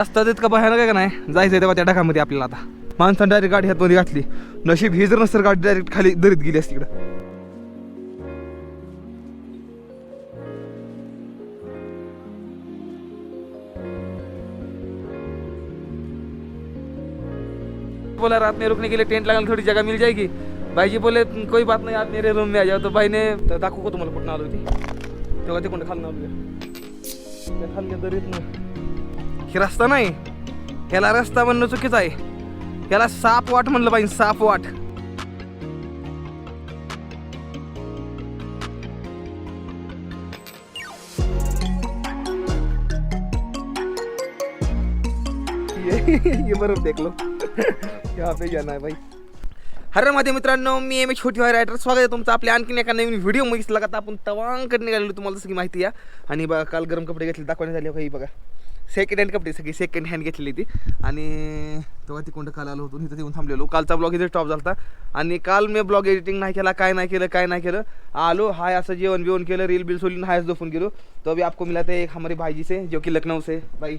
रस्ता तितका भयानक आहे का नाही? जायचं तेव्हा त्या ढगामध्ये आपल्याला आता. माणसानं डायरेक्ट गाडी हातमध्ये घातली. नशीब ही जर नसतं गाडी डायरेक्ट खाली दरीत गेली असती तिकडं बोला रात में रुकने के लिए टेंट लगाने थोड़ी जगह मिल जाएगी. भाई जी बोले कोई बात नहीं आप मेरे रूम में आ जाओ. तो भाई ने दाखवू का तुम्हाला कुठं आलो होती? तेव्हा ते कोणत्या खाली आलो खाली दरीत दरीत हे रस्ता नाही. ह्याला रस्ता म्हणणं चुकीचं आहे. ह्याला साप वाट म्हणलं पाहिजे साप वाट. ये ये बरोबर देख लो यहाँ पे जाना है भाई. हर माझ्या मित्रांनो मी एम छोटी वाय रायटर. स्वागत आहे तुमचं आपल्या आणखीन एका नवीन व्हिडिओमध्ये. लगात आपण तवांकडे निघालेलो तुम्हाला की माहिती आहे. आणि बघा काल गरम कपडे घेतले दाखवण्यात आले. काही बघा. सेकंड हँड कपडे सगळी सेकंड हँड घेतलेली ती. आणि तेव्हा ती कोणतं काल आलो होतो इथं येऊन थांबलेलो. कालचा ब्लॉग इथे स्टॉप झाला आणि काल मी ब्लॉग एडिटिंग नाही केला काय नाही केलं काय नहीं केलं. आलो हाय असं जेवण बिवण केलं रील बिल सोडली हायच दोफून गेलो. तो अभी आपको मिला था एक हमारे भाई जी से जो कि लखनऊ से भाई.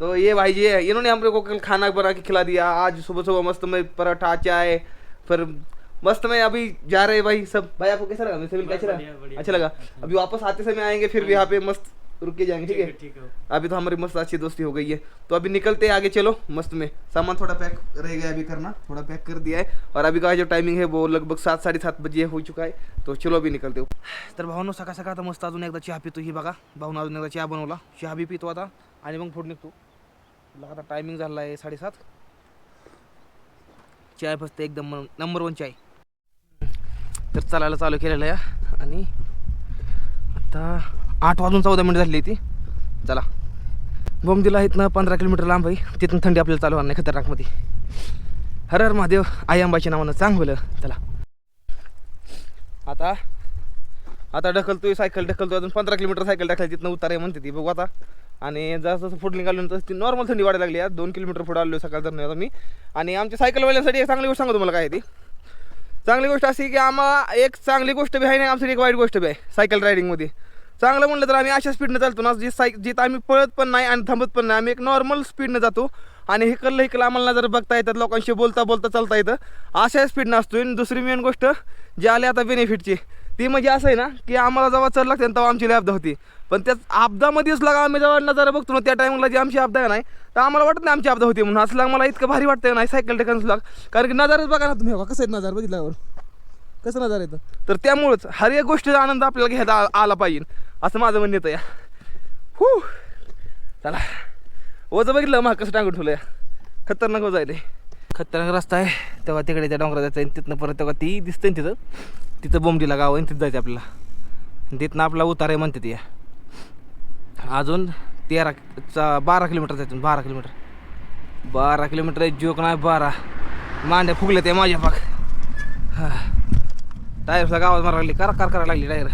तो ये भाई जी है इन्होंने हम लोग को कल खाना बना के खिला दिया. आज सुबह सुबह मस्त में पराठा चाय फिर मस्त में अभी जा रहे भाई सब. भाई आपको कैसा लगा? लगा? अच्छा लगा। अभी वापस आते समय आएंगे फिर भी यहाँ पे मस्त रुक के जाएंगे ठीक है ठीक है अभी तो हमारी मस्त अच्छी दोस्ती हो गई है। तो अभी निकलते हैं आगे चलो मस्त में। सामान थोड़ा पैक रह गया अभी करना थोड़ा पैक कर दिया है। और अभी का जो टाइमिंग है वो लगभग सात साढ़े सात बजे हो चुका है। तो चलो अभी निकलते हो। तर भावनो सकाळ सकाळ आता मस्त अजून एकदा चहा पितो ही बघा. भाऊन अजून एकदा चहा बनवला. चहा बी पितो आता. आणि मग पुढे निघतो. आता टायमिंग झाला आहे साडेसात चाय फसते एकदम नंबर वन चाय तर चालायला चालू केलेलं आहे. आणि आता आठ वाजून चौदा मिनिट झाली ती. चला. बोमदिला इथनं पंधरा किलोमीटर लांब आहे. तिथून थंडी आपल्याला चालू होणार नाही खतरनाकमध्ये. हर हर महादेव आई अंबाच्या नावानं चांग होलं चला. आता आता ढकलतोय सायकल ढकलतोय. अजून पंधरा किलोमीटर सायकल टाकली तिथनं आहे म्हणते ती. बघू आता. आणि जसं जसं पुढे निघालो तसं ती नॉर्मल थंडी वाढायला लागली. आज दोन किलोमीटर पुढे आलो सकाळ तर नाही मी. आणि आमच्या सायकलवाल्यांसाठी एक चांगली गोष्ट सांगतो तुम्हाला काय आहे ती. चांगली गोष्ट अशी की आम्हाला एक चांगली गोष्ट बी आहे नाही आमसाठी एक वाईट गोष्ट बी आहे. सायकल रायडिंगमध्ये चांगलं म्हणलं तर आम्ही अशा स्पीडनं चालतो ना जी सायक जिथं आम्ही पळत पण नाही आणि थांबत पण नाही. आम्ही एक नॉर्मल स्पीडनं जातो. आणि हिकललं हिकलं आम्हाला जर बघता येतात लोकांशी बोलता बोलता चालता येतं. अशा स्पीडनं असतो आणि दुसरी मेन गोष्ट जी आली आता बेनिफिटची ती म्हणजे असं आहे ना की आम्हाला जेव्हा चढ लागते ना तेव्हा आमची लय आपदा होती. पण त्याच आपदामध्येच लागा आम्ही जेव्हा नजारा बघतो ना त्या टायमिंगला जी आमची अब्दा आहे नाही तर आम्हाला वाटत नाही आमची आपदा होती म्हणून. असं लाग मला इतकं भारी वाटतं नाही सायकल टेकन लाग कारण की नजाराच बघा ना तुम्ही कसं आहे नजार बघितल्यावर. कसं नजार येतं? तर त्यामुळंच हर एक गोष्टीचा आनंद आपल्याला घ्यायला आ- आला पाहिजे. असं माझं म्हणणं येतं या. हू चला. ओझं बघितलं मग कसं टांगून ठेवलं या खतरनाक ओझं आहे ते. खतरनाक रस्ता आहे. तेव्हा तिकडे त्या डोंगरात जायचं आणि तिथनं परत तेव्हा ती दिसते ना तिथं. तिथं बोंबडीला गाव आहे आणि तिथं जायचं आपल्याला. आणि तिथनं आपला उतार आहे म्हणते ती अजून तेरा चा बारा किलोमीटर जायचं बारा किलोमीटर. बारा किलोमीटर आहे जोक नाही बारा. मांड्या फुगले ते माझ्या पाक. हा. टायरला गावात मारा लागली. कार कार करायला लागली टायर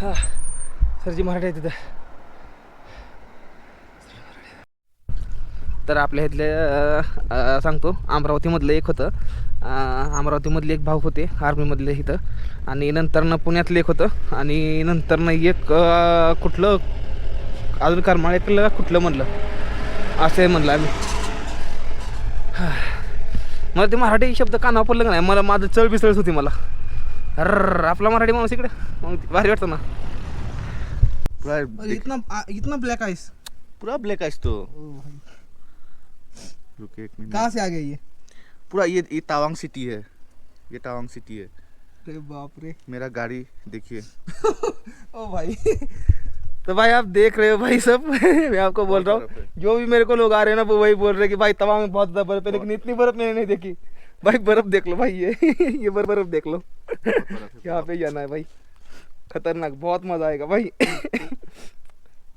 हा सरजी मराठी आहे तिथं. तर आपल्या इथले सांगतो अमरावतीमधलं एक होतं. अमरावतीमधले एक भाऊ होते आर्मीमधले इथं. आणि नंतरनं पुण्यातलं एक होतं. आणि नंतरनं एक कुठलं अजून करमाळ्यातलं कुठलं म्हणलं? असं म्हणलं आम्ही. मला ते मराठी शब्द कानावर पडलं का नाही? मला माझं चळ बिसळच होती मला. अर आपला मराठी माणूस इकडे. मग ते भारी वाटतं ना. पूरा इतना इतना ब्लॅक आइस पूरा ब्लैक आइस तो. रुके एक मिनट से आ गई ये? पूरा ये ये तावांग सिटी है. ये तावांग सिटी है. अरे बाप रे. मेरा गाड़ी देखिए. ओ भाई. तो भाई आप देख रहे हो भाई सब। मैं आपको बोल रहा हूँ जो भी मेरे को लोग आ रहे हैं ना वो वही बोल रहे हैं कि भाई तवा में बहुत ज़्यादा बर्फ़ है लेकिन इतनी बर्फ़ मैंने नहीं देखी। भाई बर्फ़ देख लो भाई ये ये बर्फ़ बर्फ़ देख लो। यहाँ पे जाना है भाई। खतरनाक बहुत मज़ा आएगा भाई।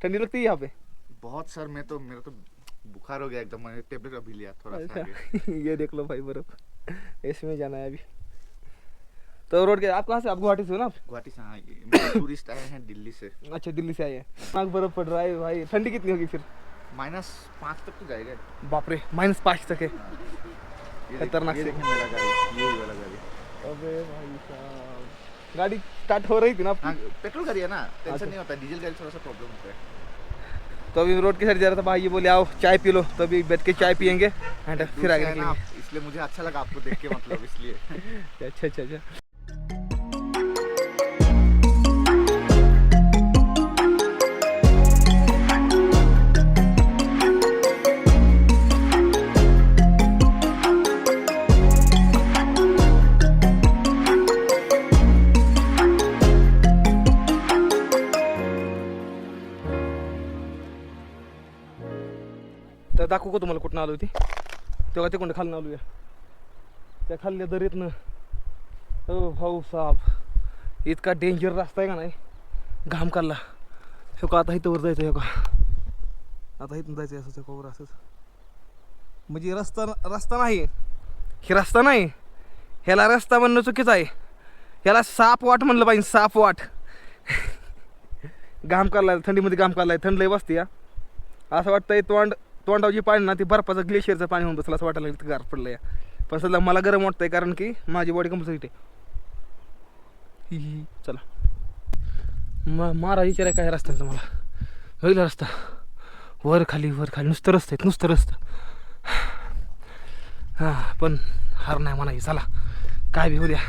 ठंडी लगती है यहाँ पे? बहुत सर मैं तो मेरा तो बुखार हो गया एकदम मैंने टेबलेट अभी लिया थोड़ा सा अच्छा ये देख लो भाई बर्फ़। इसमें जाना है अभी। तो रोड के आप कहाँ से आप गुवाहाटी से हो ना? गुवाहाटी से हाँ टूरिस्ट आए हैं दिल्ली से। अच्छा दिल्ली से आए हैं। नाक बर्फ़ पड़ रहा है भाई। ठंडी कितनी होगी फिर? माइनस पाँच तक तो जाएगा। बाप रे माइनस पाँच तक है। खतरनाक से। मेरा गाड़ी ये वाला गाड़ी। अबे भाई साहब गाड़ी स्टार्ट हो रही थी ना हाँ पेट्रोल गाड़ी है ना अच्छा। टेंशन नहीं होता डीजल गाड़ी थोड़ा सा प्रॉब्लम होता है। तो अभी रोड के साइड जा रहा था भाई ये बोले आओ चाय पी लो। तो अभी बैठ के चाय पियेंगे एंड फिर आगे है इसलिए मुझे अच्छा लगा आपको देख के मतलब इसलिए। अच्छा अच्छा अच्छा। दाखवू आलो होती तेव्हा ते कोणत्या खालून आलो त्या खाल्ल्या दरीतनं. हो भाऊ साहेब इतका डेंजर रस्ता आहे का नाही? घाम काढला हे का आता इथं जायचं हो का? आता इथून जायचं असं त्या असंच म्हणजे रस्ता रस्ता नाही. हे रस्ता नाही. ह्याला रस्ता म्हणणं चुकीचं आहे. ह्याला साप वाट म्हणलं पाहिजे साप वाट. घाम काढला थंडीमध्ये घाम काढलाय थंड लय बसते या. असं वाटतंय तोंड तोंडाव जे पाणी ना ते बर्फाचं ग्लेशियरचं पाणी होऊन बसलं असं वाटायला लागलं गार पडलं या. पण सध्या मला गरम वाटतंय कारण की माझी बॉडी कंपल्सरी आहे. ही चला. म मारा विचार आहे काय रस्त्यांचा मला होईल रस्ता? वर खाली वर खाली. नुसतं रस्ते आहेत नुसतं रस्तं. हां पण हार नाही म्हणायची. चला. काय बी होऊ द्या.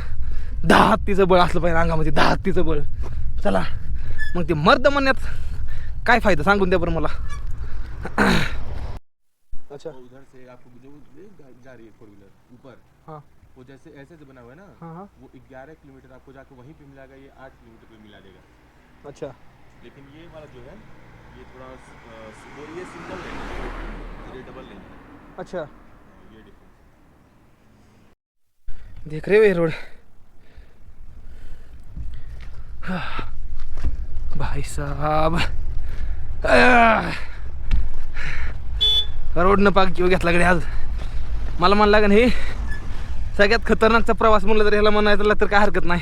दहा हत्तीचं बळ असलं पाहिजे अंगामध्ये दहा हत्तीचं बळ. चला. मग ते मर्द म्हणण्यात काय फायदा? सांगून द्या बरं मला. अच्छा। वो उधर से आपको जो जा रही है फोर व्हीलर ऊपर। हाँ। वो जैसे ऐसे से बना हुआ है ना हाँ हाँ। वो 11 किलोमीटर आपको जाके वहीं पे मिलाएगा ये 8 किलोमीटर पे मिला देगा। अच्छा। लेकिन ये वाला जो है ये थोड़ा वो ये सिंगल लेन है ये डबल लेन है। अच्छा। ये डिफरेंस देख रहे हो ये रोड? भाई साहब। रोडनं पाक जीव घेतला कडे आज. मला म्हणला का हे सगळ्यात खतरनाकचा प्रवास म्हणलं तर ह्याला म्हणायचं तर काय हरकत नाही.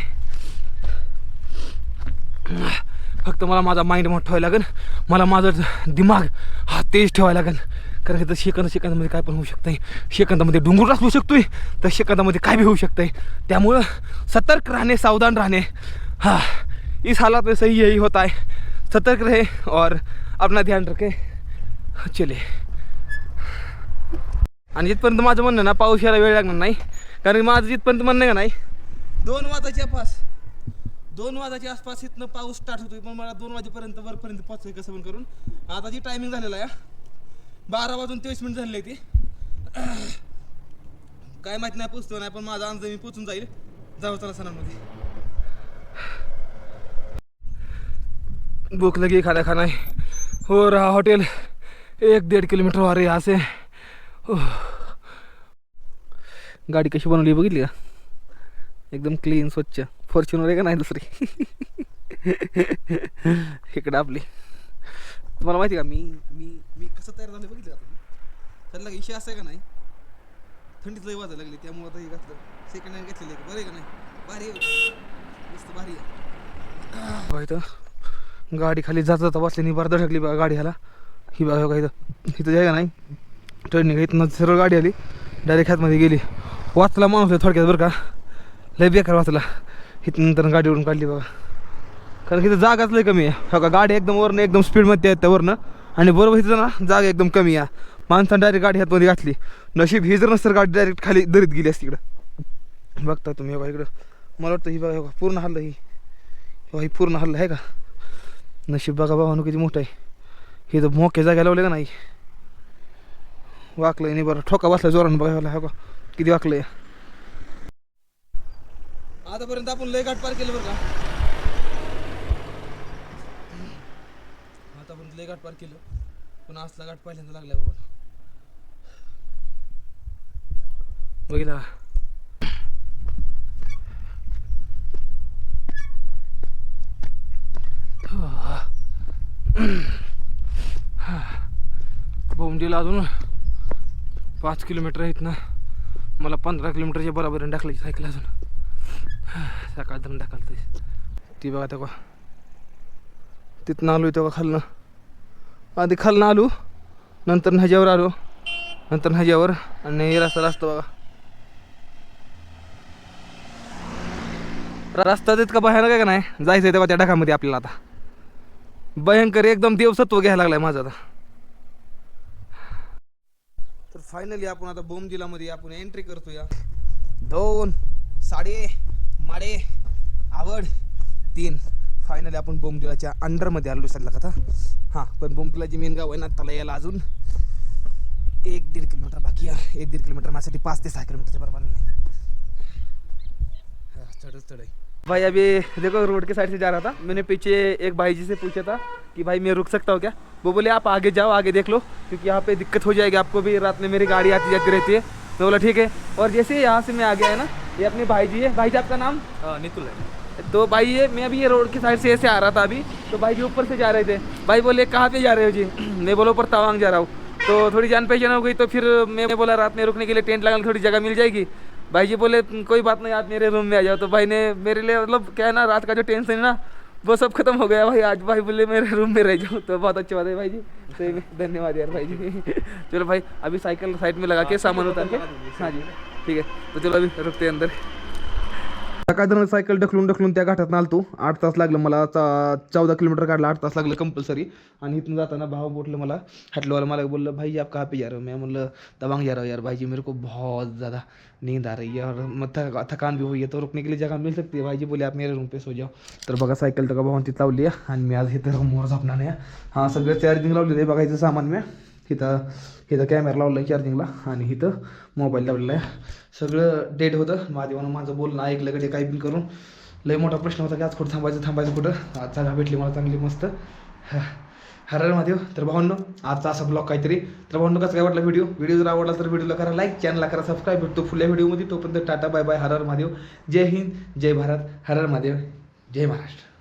फक्त मला माझा माइंड मोठा ठेवायला लागेल. मला माझं दिमाग हा तेज ठेवायला लागेल. कारण हे तर शेकंद शेकंदामध्ये काय पण होऊ शकतंय. शेकंदामध्ये डोंगर होऊ शकतोय तर शेकंदामध्ये काय बी होऊ शकतंय. त्यामुळं सतर्क राहणे सावधान राहणे. हा इस हालात में सही यही होता है. सतर्क रहे और अपना ध्यान रखे. चले आणि जिथपर्यंत माझं म्हणणं ना पाऊस यायला वेळ लागणार नाही. कारण माझं जिथपर्यंत म्हणणं का नाही? दोन वाजाच्या आसपास दोन वाजाच्या आसपास इथनं पाऊस स्टार्ट होतोय. पण मला दोन वाजेपर्यंत वरपर्यंत पोहोचाय कसं पण करून. आता जी टायमिंग झालेला आहे बारा वाजून तेवीस मिनिट झालेली आहे ती. काय माहीत नाही पोचतो नाही पण माझा अंदाज मी पोचून जाईल. जाऊ चला सणांमध्ये. भूख लगी खाना खाना है हो रहा होटल एक डेढ़ किलोमीटर आ रहे यहाँ से. गाडी कशी बनवली बघितली का? एकदम क्लीन स्वच्छ. फॉर्च्युनर आहे का नाही दुसरी? इकडं आपली. तुम्हाला माहिती का मी मी मी कसं तयार झालं बघितलं का तुम्ही? त्याला इशू असं आहे का नाही? थंडीत लय वाजायला लागली त्यामुळे आता हे घातलं. सेकंड हँड घेतलेलं आहे बरं आहे का नाही? भारी आहे. मस्त भारी आहे. तर इथं गाडी खाली जाता जाता नाही बरं धडकली बा गाडी ह्याला. ही बघा इथं इथं जाय का नाही? ट्रेनिंग इथनं सरळ गाडी आली डायरेक्ट हातमध्ये गेली वाचला माणूस आहे थोडक्यात बरं का लय बेकार वाचला इथनंतर गाडीवरून काढली बघा कारण की इथं जागाच लय कमी आहे का गाडी एकदम वरनं एकदम स्पीडमध्ये आहेत त्या वरनं आणि बरोबर इथं ना जागा एकदम कमी आहे माणसानं डायरेक्ट गाडी हातमध्ये घातली नशीब ही जर नसतं गाडी डायरेक्ट खाली दरीत गेली असती इकडं बघता तुम्ही बघा इकडं मला वाटतं ही बघा बघा, पूर्ण हल्लं ही बघा, ही पूर्ण हल्लं आहे का नशीब बघा बाबा किती मोठं आहे हे तर मोक्या जागा लावले का नाही वाकलं नाही बरं ठोका बसला जोरानं बघायला हा का? किती आहे. आतापर्यंत आपण लय घाट पार केलं बरं का? आतापर्यंत लय घाट पार केलं. पण असला गाठ पहिल्यांदा लागला बघा. बघितला? का? अजून. पाच किलोमीटर आहेत ना मला पंधरा किलोमीटरच्या बरोबरीने टाकल्याची सायकल अजून. सकाळ धरून टाकाल ती बघा तेव्हा तिथनं आलो तेव्हा खालनं. आधी खालनं आलो नंतर ह्याच्यावर आलो नंतर ह्याच्यावर आणि हे रस्ता रस्ता बघा. रस्ता इतका भयानक आहे का नाही? जायचं आहे तेव्हा त्या ढगामध्ये आपल्याला आता. भयंकर एकदम देवसत्व घ्यायला लागलाय माझं आता तर फायनली आपण आता बोमदिलामध्ये आपण एंट्री करतो या दोन साडे माडे आवड तीन. फायनली आपण बोमदिलाच्या अंडरमध्ये आलो सध्या कथा हां पण बोमदिलाची मेन गाव आहे ना त्याला यायला अजून एक दीड किलोमीटर बाकी आहे. एक दीड किलोमीटर माझ्यासाठी पाच ते सहा किलोमीटरच्या बरोबर नाही. चढ़ चढ़ भाई अभी देखो रोड के साइड से जा रहा था. मैंने पीछे एक भाई जी से पूछा था कि भाई मैं रुक सकता हूँ क्या? वो बोले आप आगे जाओ आगे देख लो क्योंकि यहाँ पे दिक्कत हो जाएगी आपको भी। रात में मेरी गाड़ी आती जाती रहती है। मैं बोला ठीक है। और जैसे ही यहाँ से मैं आ गया है ना ये अपने भाई जी है। भाई जी आपका नाम? नितुल है। तो भाई ये मैं अभी ये रोड की साइड से ऐसे आ रहा था अभी। तो भाई जी ऊपर से जा रहे थे। भाई बोले कहाँ पे जा रहे हो जी? मैं बोला ऊपर तवांग जा रहा हूँ। तो थोड़ी जान पहचान हो गई तो फिर मैं बोला रात में रुकने के लिए टेंट लगाने थोड़ी जगह मिल जाएगी? भाई जी बोले कोई बात नहीं आप मेरे रूम में आ जाओ। तो भाई ने मेरे लिए मतलब क्या है ना रात का जो टेंशन है ना वो सब खत्म हो गया भाई, आज भाई बोले मेरे रूम में रह जाओ तो बहुत अच्छी बात है भाई जी। सही में धन्यवाद यार भाई जी। चलो भाई, अभी साइकिल साइड में लगा के सामान उतार के। हाँ जी, ठीक है तो चलो अभी रुकते हैं अंदर। सकाळ सायकल ढकलून ढकलून त्या घाटात आलतो. आठ तास लागलं मला चा- चौदा किलोमीटर काढला आठ तास लागलं कंपल्सरी आणि इथून जाताना भाव बोटलं मला हटलवाला मला बोललं भाई आप कहाँ पे जा रहे हो? मैं बोल तवांग जा रहा हूँ हो यार भाई जी मेरे को बहुत ज़्यादा नींद आ रही है और थका थकान भी हुई है तो रुकने के लिए जगह मिल सकती है भाई जी बोले आप मेरे रूम पे सो जाओ. तर बघा सायकल तर का भावान तिथं लावली आहे. आणि मी आज इथं रूमवर झापणार नाही हां सगळं चार्जिंग लावलेलं आहे बघायचं सामान मी. इथं इथं कॅमेरा लावला आहे चार्जिंगला आणि इथं मोबाईल लावलेला आहे. सगळं डेट होतं. महादेवानं माझं बोलणं ऐकलं कडे काही बिन करून. लय मोठा प्रश्न होता की आज कुठं थांबायचं थांबायचं कुठं? आज जागा भेटली मला चांगली मस्त. हर महादेव तर भावांनो आजचा असा ब्लॉग काहीतरी. तर भावनो कसं काय वाटला व्हिडिओ व्हिडिओ जर आवडला तर व्हिडिओला करा लाईक चॅनलला करा सबस्क्राईब भेटतो फुल्या व्हिडिओमध्ये तोपर्यंत टाटा बाय बाय हर हर महादेव जय हिंद जय भारत. हर हर महादेव जय महाराष्ट्र.